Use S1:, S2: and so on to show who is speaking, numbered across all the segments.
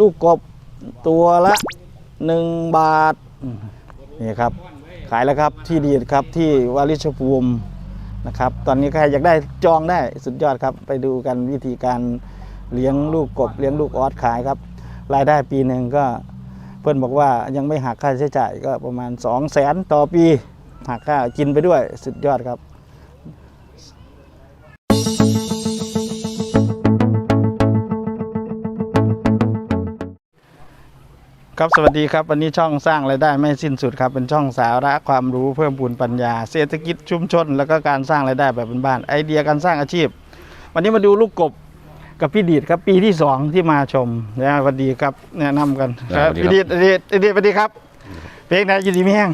S1: ลูกกบตัวละ 1 บาทนี่ครับขายแล้วครับที่ดีครับที่วาริชภูมินะครับ ตอนนี้ใครอยากได้จองได้สุดยอดครับ ไปดูกันวิธีการเลี้ยงลูกกบเลี้ยงลูกออสขายครับ รายได้ปีหนึ่งก็เพื่อนบอกว่ายังไม่หักค่าใช้จ่ายก็ประมาณ 2 0 0แสนต่อปีหักค่ากินไปด้วยสุดยอดครับ ครับสวัสดีครับวันนี้ช่องสร้างรายได้ไม่สิ้นสุดครับเป็นช่องสาระความรู้เพิ่มพูนปัญญา เศรษฐกิจชุมชน แล้วก็การสร้างรายได้แบบบ้านๆไอเดียการสร้างอาชีพ วันนี้มาดูลูกกบกับพี่ดีดครับปีที่สองที่มาชมนะสวัสดีครับแนะนำกันครับ
S2: สวัสดี
S1: พี่
S2: ครับ
S1: ดีดพี่ดีดพี่ดีดสวัสดีครับ เพลงไหนอยู่ดีไม่แห้ง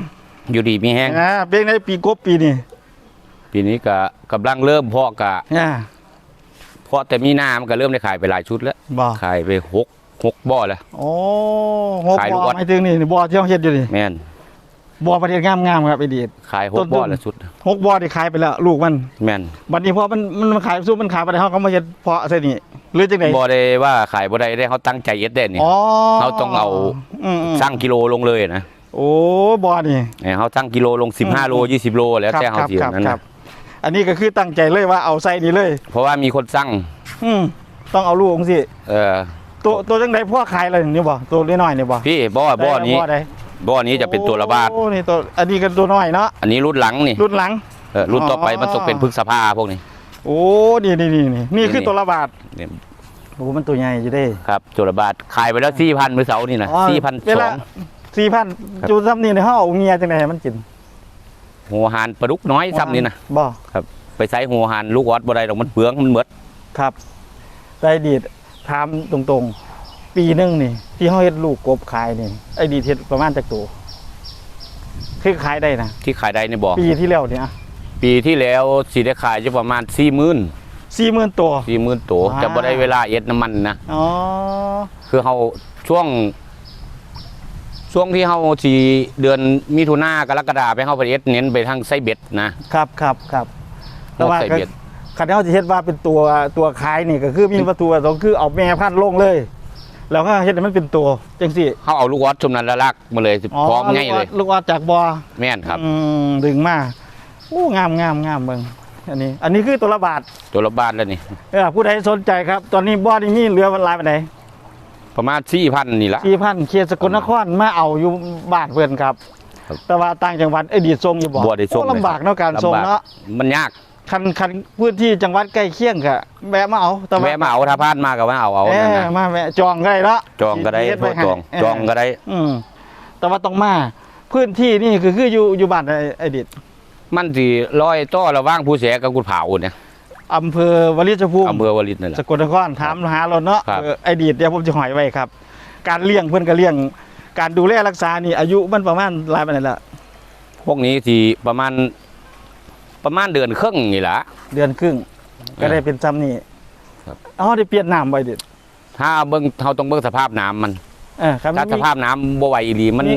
S2: อยู่ดีมีแห้ง
S1: นะเพลงไหนปีกบปีนี้
S2: ปีนี้ก็กำลังเริ่มเพาะกะ
S1: อ่า
S2: เพาะแต่มีหน้ามันก็เริ่มได้ขายไปหลายชุดแล้ว
S1: บ่
S2: ขายไปหก หกบ่อแล้ว
S1: โอ้หก
S2: ขายลู
S1: บ่
S2: ก
S1: อ
S2: ออส
S1: หมายถึงนี่บ่อที่เขาเฮ็ดอยู่นี่
S2: แม่น
S1: บ่อประเทศงามๆครับไอดีด
S2: ขายห
S1: ต้
S2: ก
S1: น
S2: บ่อ
S1: ทุน
S2: ละชุด
S1: หกบ่อที่ขายไปแล้วลูกมัน
S2: แม่น
S1: บัดนี้พอมันมันมันขายสู้มันขายไปได้เขาก็มาเฮ็ดเพาะใส่นี่หรือจังได
S2: บ่ได้ว่าขายบ่ได้ได้เขาตั้งใจเอ็ดได้นี่
S1: อ๋อ
S2: เขาต้องเอา
S1: อืมๆ
S2: สร้างกิโลลงเลยนะ
S1: โอ้บ่อนี่
S2: เนี่ยเขาตั้งกิโลลง 15 โล 20 โล แล้วแต่เขา
S1: ครับ
S2: สิ
S1: ครับ
S2: นั้น
S1: ครั
S2: นะ
S1: บอันนี้ก็คือตั้งใจเลยว่าเอาใส่นี่เลย
S2: เพราะว่ามีคนสั่ง
S1: อืมต้องเอาลูกของสิ
S2: เออ
S1: ตัวตัวจังไดพ่อขายอะไรนี่บ่ตัวน้อยๆนี่บ่
S2: พี่บ่อบ่อนี้
S1: บ่อใด
S2: บ่อนี้จะเป็นตัวละบาท
S1: โอ้นี่ตัวอันนี้ก็ตัวน้อยเนาะ
S2: อันนี้รุ่นหลังนี่
S1: รุ่นหลัง
S2: เออรุ่นต่อไป
S1: อ๋อ
S2: มันตกเป็นพฤกษภาพวกนี้
S1: โอ้นี่นี่นี่นี่นี่คือ
S2: นี่
S1: ตัวละบาท
S2: เนี่ย
S1: โอ้มันตัวใหญ่อยู่เด้
S2: ครับตัวละบาทขายไปแล้ว4,000มื้อเสาร์นี่นะ
S1: อ๋อเวลา
S2: 4,200
S1: สี่พัน
S2: ครับ
S1: จูซ้ำนี่ในห้องเอาเงียจังไดให้มันกิน
S2: หัวหานปลาดุกน้อยซ้ำนี่นะ
S1: บ่
S2: ไปใส่หัวหานลูกออดบ่ได้ดอกมันเปลืองมันเหมือด
S1: ครับได้ดีด ถามตรงๆ ปีหนึงนี่ ที่เฮาเฮ็ดลูกกบขายนี่ไอ้ดีดเฮ็ดประมาณจักตัวคือขายได้นะ
S2: ที่ขายได้ในบ่อ
S1: ปีที่แล้วเนี่ย
S2: ปีที่แล้วสิได้ขายอยู่ประมาณ4 0 0 0 0
S1: 40,000ตัว
S2: 40,000ตัว
S1: ว้าว
S2: แต่บ่ได้เวลาเอ็ดน้ำมันนะ
S1: อ๋อ
S2: คือเฮาช่วง ช่วงที่เฮาสิเดือนมิถุนากรกฎาไปเฮาไปเอ็ดเน้นไปทางไส้เบ็ดนะ ครับ
S1: ครับครับ
S2: พ
S1: แต่
S2: วก
S1: ว่า
S2: ไส้
S1: ก็
S2: เบ็ด
S1: คันเฮาสิเฮ็ดว่าเป็นตัวตัวขายนี่ก็คือมีประตูประสงค์คือเอาแม่พันธุ์ลงเลย แล้วก็เฮ็ดให้มันเป็นตัวจังซี่
S2: เฮาเอาลูกออดชุมนั้นละลักมาเลยพร้อมง่ายเลย
S1: ลูกออดจากบ่อ
S2: แม่นครับ
S1: อืมดึงมาโอ้งามงามงามเบิ่งอันนี้ อันนี้คือตัวละบาท
S2: ตัวละบาทแล้วนี่
S1: เออผู้ใดสนใจครับ ตอนนี้บ่อนี่มีเหลือหลายปานใด
S2: ประมาณ4,000นี่ละ
S1: 4,000เขตสกลนครมาเอาอยู่บ้านเพิ่นครับ
S2: ครับ
S1: แต่ว่าต่างจังหวัดไอ้ดีดส่งอยู่บ่
S2: บ่ได้ส่ง
S1: โอ้ลำบากเนาะการส่ง
S2: ลำบาก
S1: เนาะ
S2: มันยาก
S1: คันคันพื้นที่จังหวัดใกล้เคียงก็แวะมาเอาแต่ว่า
S2: แวะมาเอาถ้าพลาดมาก็มาเอาเอา
S1: เอ
S2: นั่น
S1: อ
S2: นะ
S1: มาแวะจองก็ได้เนาะ
S2: จองก็ได้
S1: เฮ็
S2: โทษจอง
S1: ไว้ให้
S2: จองก็ได้
S1: อืมแต่ว่าต้องมาพื้นที่นี่คือคืออยู่อยู่บ้านไอ้ไอ้ดิด
S2: มันสิลอยต่อระหว่างผู้เสียกับกุดเผาเนี่ย
S1: อำเภอวลิชภูมิ
S2: อำเภอวลิตนั่นแห
S1: ส
S2: ละ
S1: กลนครถามหาเราเนาะ
S2: ครับ
S1: เออไอ้ดีดเดี๋ยวผมจะหอยไว้ครับ การเลี้ยงเพื่อนก็เลี้ยง การดูแลรักษานี่อายุมันประมาณหลายปานใดละ
S2: พวกนี้สิประมาณ ประมาณเดือนครึ่งนี่แหละ
S1: เดือนครึ่ง ก็ได้เป็นซ้ำนี่
S2: ครับ
S1: อ๋อได้เปลี่ยนน้ำไว้ดิด
S2: ถ้าเบิ่งเขาต้องเบิ่งสภาพน้ำมัน
S1: เออครับ
S2: ถ้าสภาพน้ำบ่ไหวอีหลีมัน
S1: มี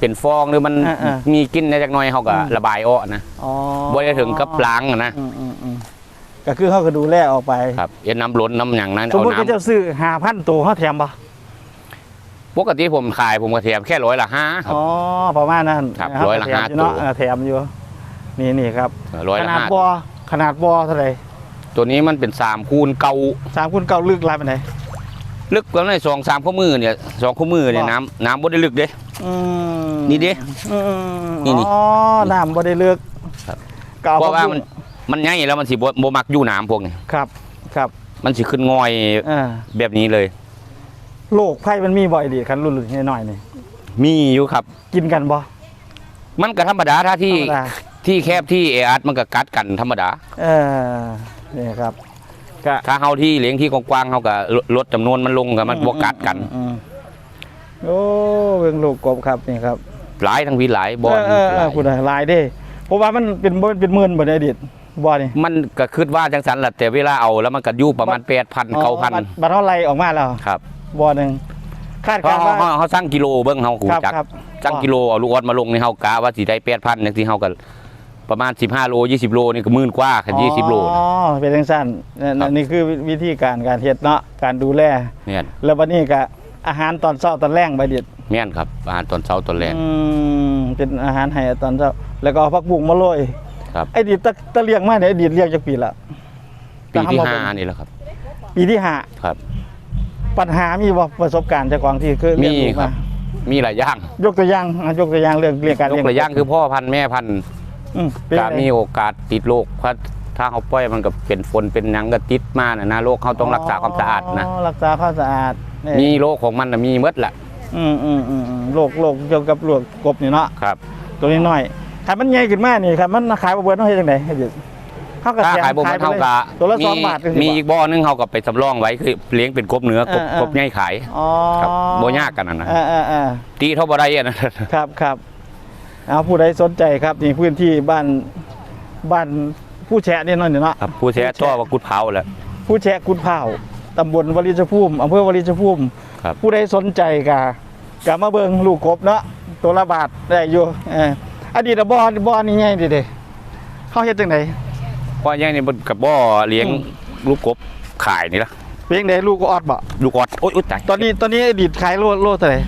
S2: เป็นฟองหรือมัน
S1: อ่า
S2: มีกลินในจักหน่อยเขาก็
S1: อืม
S2: ระบายออกนะ
S1: อ๋อ
S2: บ่ได้ถึงกับล้างอะนะ
S1: อืมอืมอืมก็คือเขาก็ดูแลออกไป
S2: ครับเอ็นน้ำล้นน้ำหยังนั้น
S1: สม
S2: เอา
S1: มติเขาจะ
S2: น้ำ
S1: ซื้อหาพันตัวเขาแถมปะ
S2: ปกติผมขายผมก็แถมแค่ร้อยละห้าครับ
S1: อ๋อประมาณนั้น
S2: ครับ
S1: เขก็
S2: ร้อยละ
S1: แถม
S2: ห้า
S1: อยู่เนาะ
S2: ตัว
S1: เออแถมอยู่ นี่นี่ครับ
S2: ร้อย
S1: ข
S2: ละ
S1: นาด
S2: ห้า
S1: บอขนาดบอเท่าไหร่
S2: ตัวนี้มันเป็นสามคูณเก่า
S1: สามคูณเก้าลึกหลายปานใด
S2: ลึกกว่าในสองสามข้อมือเนี่ยสองข้อมือเนี่ย
S1: ว่า
S2: น้ำน้ำบ่ได้ลึกเด้
S1: อืม
S2: นี่ดิ
S1: อืม
S2: นี่นี่
S1: อ๋อน้ำบ่ได้เลือก
S2: ครับ
S1: ก็อ
S2: เพราะว่า
S1: ผักบุ้ง
S2: มันมันใหญ่แล้วมันสิบ่บ่มักอยู่น้ำพวกนี้
S1: ครับครับ
S2: มันสิขึ้นงอย
S1: อ่า
S2: แบบนี้เลย
S1: โรคไข้มันมีบ่อยดีคันรุ่นๆน้อยๆนี่
S2: มีอยู่ครับ
S1: กินกันบ่
S2: มันก็ธรรมดาถ้าที่
S1: ธรรมดา
S2: ที่แคบที่แออัดมันก็กัดกันธรรมดา
S1: เออนี่ครับก็
S2: ถ้าเฮาที่เลี้ยงที่กว้างๆเฮาก็ลดลดจำนวนมันลงก็มันบ่กัดกัน
S1: อืมโอ้เบิ่งลูกกบครับนี่ครับ
S2: หลายทั้งพี่หลายบ่
S1: เออเออเอ
S2: ห
S1: อ
S2: ลาย
S1: คุณหลายเด้เพราะว่ามันเป็นบ่เป็นหมื่นบ่ได้อดิดบ่นี่
S2: มันก็คิดว่าจังซั่นล่ะแต่เวลาเอาแล้วมันก็อยู่ประมาณ8,000
S1: อ๋อบัตร
S2: 9,000
S1: บัตรเท่าไรออกมาแล้ว
S2: ครับ
S1: บ่หนึงคาด
S2: เพ
S1: การ
S2: ราะ
S1: ณ์
S2: เฮา
S1: ว่า
S2: เฮาเฮาสั่งกิโลเบิ่งเฮาฮู้
S1: ครับ
S2: จัก
S1: ครับ
S2: สั่งกิโลเอาลูกออดมาลงในเฮากะว่าสิได้8,000จังซี่เฮาก็ ประมาณ 15 โล 20 โลนี่ก็หมื่นกว่าคัน20 โล
S1: อ๋อเป็นจังซั่นนั่น
S2: ครับ
S1: นี่คือวิธีการการเฮ็ดเนาะการดูแล
S2: เนี่ย
S1: แล้ววันนี้ก็อาหารตอนเช้าตอนแรงใบเด็ด
S2: แม่นครับอาหารตอนเช้าตอนแรก
S1: อืมเป็นอาหารให้ตอนเช้า แล้วก็เอาผักบุ้งมาโรย
S2: ครับ
S1: ไอ้ดิดตะตะเลี้ยงมาเนี่ยไอ้ดิดเลี้ยงจักปีละ
S2: ปีที่
S1: ตามมา
S2: ห้า
S1: เบิ่ง
S2: นี่แหละครับ
S1: ปีที่ห้า
S2: ครับ
S1: ปัญหามีบ่ประสบการณ์จากของที่เคยเรียน
S2: มี
S1: รู้
S2: ครั
S1: มา
S2: บมีหลายอย่าง
S1: ยกตัวอย่างอะยกตัวอย่างเรื่องเรื่องการ
S2: ย
S1: เลี้ย
S2: ก
S1: ง
S2: ตัวอย่างคือพ่อพันธุ์แม่พันธุ์
S1: อืมเป็น
S2: กา
S1: ไง
S2: มีโอกาสติดโรคเพราะถ้าเขาปล่อยมันก็เป็นฝนเป็นหยังก็ติดมานะนะโรคเขาต้องรักษาความสะอาดนะ
S1: อ๋อรักษาความสะอาดนี่
S2: มีโรคของมันน่ะมีหมดแหละ
S1: อืมอืมอืมอืมโรคโรคเกี่ยวกับโรคกบนี่เนาะ
S2: ครับ
S1: ตัวนี้น้อยถ้ามันใหญ่ขึ้นมานี่ครับมันขายบ่เบิดเฮาเฮ็ดจังได๋ให้ดิเฮาก็
S2: ถ้า
S1: แถม
S2: ขายบ่มัน
S1: ไป
S2: เท่า
S1: ลย
S2: กับ
S1: ตัวละ
S2: มี
S1: สองบาทจังซี่
S2: มี
S1: บ่
S2: อีกบ่อนึงเขาก็ไปสำรองไว้คือเลี้ยงเป็นกบเนื้อกบ
S1: เออเออ
S2: กบใหญ่ขาย
S1: อ๋อ
S2: ครับบ่ยากกันนะนะ
S1: เออเออเออ
S2: ตีเท่าบ่ได้อะนะ
S1: ครับครับ เอาผู้ใดสนใจครับนี่พื้นที่บ้านบ้านผู้แชะนี่เนาะนี่เนาะ
S2: ครับผู้แช่ตัวว่ากุดเผาแหละ
S1: ผู้แชะกุดเผาตำบลวลิชภูมิอำเภอวลิชภูมิ
S2: ครับ
S1: ผู้ใดสนใจกะกะมาเบิ่งลูกกบเนาะตัวละบาทได้อยู่เอออดีตบ่บ่อนี่ไงดิเด้เขาเฮ็ดจังได
S2: เพราะยังนี่มันกับบ่อเลี้ยง
S1: อืม
S2: ลูกกบขายนี่ละ
S1: เพียงใดลูกก็ออดบ่
S2: ลูกออดโอ๊ยอุ๊ยตาย
S1: ตอนนี้ตอนนี้อดีตขายโลโลเท่าไหร่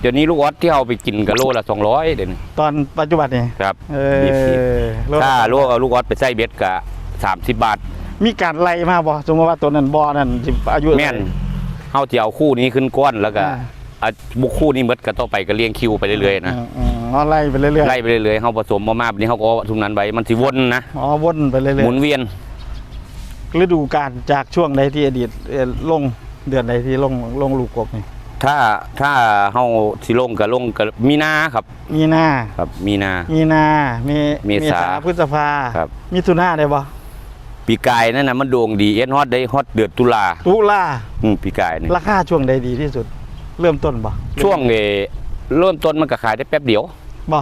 S2: เดี๋ยวนี้ลูกออดที่เอาไปกินกับโลละ200เดี๋ยวนี้
S1: ตอนปัจจุบันนี่
S2: ครับ
S1: เอ
S2: ยี่สิบ
S1: อโล
S2: ถ้าลูกเอาลูกออดไปใส่เบ็ดก็30บาท
S1: มีการไล่มาบ่สมมติว่าตัวนั้นบ่อนั้นสิอายุ
S2: แม่นเฮาสิเอาคู่นี้ขึ้นก้อนแล้วก็
S1: อ่า
S2: เอาบุกคู่นี้หมดก็ต่อไปก็เลี้ยงคิวไปเรื่อยๆนะ
S1: อืมอืมอ๋อไล่ไปเรื่อยๆ
S2: ไล่ไปเรื่อยๆเฮาผสมมามาแบบนี้เฮาก็เอาทุกนั้นไว้มันสิวนนะ
S1: อ๋อวนไปเรื่อย
S2: หมุนเวียน
S1: ๆฤดูกาลจากช่วงใดที่อดีตเอ่อลงเดือนใดที่ลงลงลูกกบนี่
S2: ถ้าถ้าเฮาสิลงก็ลงก็มีนาครับ
S1: มีนา
S2: ครับ มีนา
S1: มีนาเม
S2: เมษา
S1: พฤษภา
S2: ครับ
S1: มิถุนาได้บ่
S2: ปีกายนั่นน่ะมันโด่งดีเอ็นฮอตได้ฮอตเดือนตุลา
S1: ตุลา
S2: อืมปีกายนี่
S1: ราคาช่วงใดดีที่สุด เริ่มต้นบ่
S2: ช่วงเออเริ่มต้นมันก็ขายได้แป๊บเดียว
S1: บ่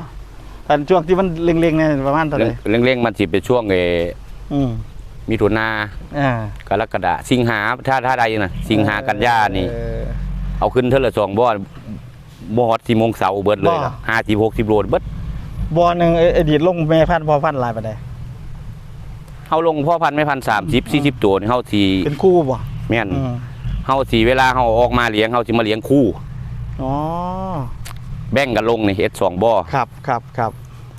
S1: อันช่วงที่มันเล็งๆเนี่ยประมาณเท่าไหร่
S2: เร่งเร่งๆมันสิเป็นช่วงเออ
S1: อืม
S2: มิถุนา
S1: อ่าก
S2: รกฎาสิงหาถ้าถ้าใดน่ะสิงหากันยานี่
S1: เออ
S2: เอาขึ้นเท่าละสองบ่อบ่ฮอตสี่โมงเสาร์เบิดเลย
S1: บ่
S2: ล่ะห้าสิบหกสิบโลเบิด
S1: บ่อหนึงเอ่ออดีตลงแม่พันธุ์พ่อพันธุ์หลายปานใด
S2: เฮาลงพ่อพันธุ์ไม่พันสามสิบสี่สิบตัวนี่เฮาสิ
S1: เป็นคู่บ่
S2: แม่น
S1: อืม
S2: เฮาสิเวลาเฮาออกมาเลี้ยงเฮาสิมาเลี้ยงคู่
S1: อ๋อ
S2: แบ่งกันลงนี่เฮ็ดสองบ่อ
S1: ครับครับครับ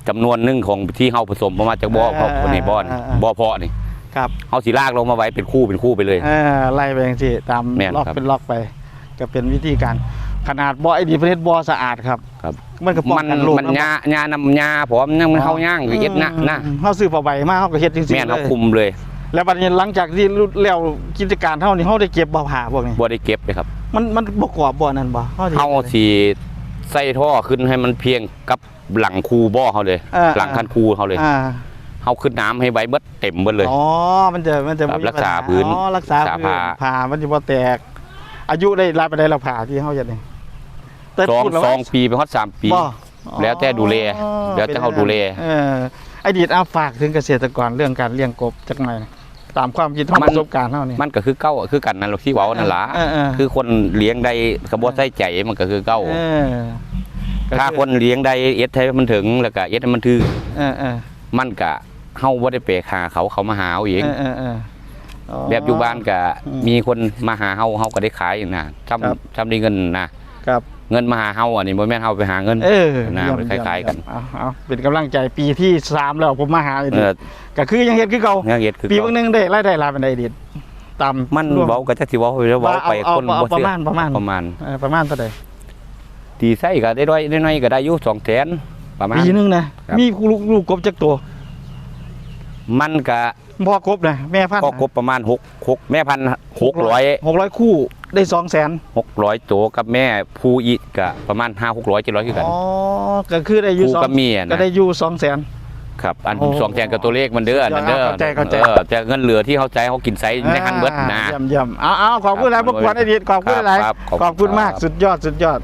S2: จำนวนหนึ่งของที่เฮาผสมออกมาจากบ่อ
S1: อ่า
S2: เพราะในบ่อนี่
S1: อ่าอ่า
S2: บ่อเพาะนี่
S1: ครับ
S2: เฮาสิลากลงมาไว้เป็นคู่เป็นคู่ไปเลย
S1: เออไล่ไปจังซี่ตาม
S2: แม่น
S1: ล็อก
S2: ครับ
S1: เป็นล็อกไป ก็เป็นวิธีการขนาดบ่อไอ้ดีประเภทบ่อสะอาดครับ
S2: ครับ
S1: มันก็ป้อง
S2: มัน
S1: กันโรค
S2: มันหญ้าหญ้านำหญ้าพร้อมยังมันเฮาย่างเฮ็ดนะนะ
S1: อืมเฮาซื้อผ้าใบมาเฮาก็เฮ็ดจริงๆ
S2: แม่น
S1: เล
S2: เฮายคุมเลย
S1: แล้วบัดนี้หลังจากที่แล้วกิจการเฮานี่เฮาได้เก็บบ่ผ้าพวกนี้
S2: บ่ได้เก็บเลยครับ
S1: มันมันบ่กรอบบ่นั่นบ่เฮา
S2: เฮาสิใส่ท่อขึ้นให้มันเพียงกับหลังคูบ่อเฮาเลย
S1: อ่า
S2: หลังคันคูเฮาเลย
S1: อ่า
S2: เฮาขึ้นน้ำให้ไว้เบิดเต็มเบิดเลย
S1: อ๋อ มันจะมันจะ
S2: ครับ
S1: มี
S2: รักษา
S1: ปัญห
S2: พื้น
S1: อ๋อรักษา
S2: รักษา
S1: พื้น
S2: ผ้า
S1: ผ่ามันจะบ่แตก อายุได้รายไปได้เราผ่าที่เฮาจะนี่แต่
S2: สอง
S1: พูดแล้ว
S2: สอง
S1: ว่า
S2: ปีไปฮอดสามปี
S1: บ่
S2: แล้วแต่ดูแล
S1: อ๋อ
S2: แล้วแต่เขาดูแล
S1: เออไอดีตอาฝากถึงเกษตรกรเรื่องการเลี้ยงกบจักหน่อยนะตามความคิดเฮา
S2: มั
S1: ป
S2: น
S1: ระสบการณ์เฮานี่
S2: มันก็คือเก้าคือกันนั่นแหละที่เว้านั่นล่ะ
S1: เออเออ
S2: คือคนเลี้ยงได้กระบวใส่ใจมันก็คือเก้า
S1: เออก็
S2: ถ้าคนเลี้ยงได้เอ็ดให้มันถึงแล้วก็เอ็ดให้มันถือ
S1: เออเออ
S2: มันก็เฮาบ่ได้ไปหาเขาเขามาหาเอาเอง
S1: เออเออเออ อ๋อ
S2: แบบอยู่บ้านก็
S1: อืม
S2: มีคนมาหาเฮาเฮาก็ได้ขายอยู่นะทำ
S1: ครับ
S2: ทำได้เงินนะครับ เงินมาหาเฮาอันนี้บ่แม่นเฮาไปหาเงิน
S1: เออ
S2: น่า
S1: เยี่ยม
S2: มันคล้ายๆกัน
S1: เอาเอาเป็นกำลังใจปีที่สามแล้วผมมาหาไอ
S2: เอ
S1: ดี
S2: อ
S1: ก็คือยังเฮ็ดคือเก่า
S2: เงินเฮ็ดคือ
S1: ปี
S2: เก่า
S1: บางหนึงได้รายได้หลายปานใดดีดตาม
S2: มัน
S1: ร่ว
S2: เว้าก็จักสิเว้าไปแล้วเว้าไป
S1: เอา
S2: คน
S1: เอา
S2: บ่
S1: ประ
S2: เชื่อ
S1: มาณประมาณ
S2: ประมาณ
S1: เออประมาณเท่าใด
S2: ตีไส้ก็ได้ด้อยได้น้อยก็ได้อยู่2แสนประมาณ
S1: ปีหนึงนะครับ มีลูกลูกกบจักตัว
S2: มันก็
S1: พ่อกบนะแม่พันธุ์
S2: ก็กบประมาณ6 6แม่พัน600
S1: หกร้อยคู่ได้สองแสน
S2: 600ตัวกับแม่ผู้อีกก็ประมาณ5 600 700คือกัน
S1: อ๋อก็คือได้อยู่
S2: คู่
S1: สอง
S2: กับเมีย
S1: ก็
S2: นะ
S1: ได้อยู่สองแสน
S2: ครับอัน
S1: โอ้
S2: สองแสนกับตัวเลขมันเด้อนั่นเด้อ
S1: เข้าใจเข้าใจ
S2: ออแต่เงินเหลือที่เขาใจเขากินไซในหันเบิดนะ
S1: เยี่ยมเยี่ยมเอาเอาขอบคุณหลาย
S2: ครับ
S1: พวกควันไอเดียขอบคุณหลาย
S2: ครับขอบคุณ
S1: ขอบคุณมาก
S2: ครับ
S1: สุดยอดสุดยอด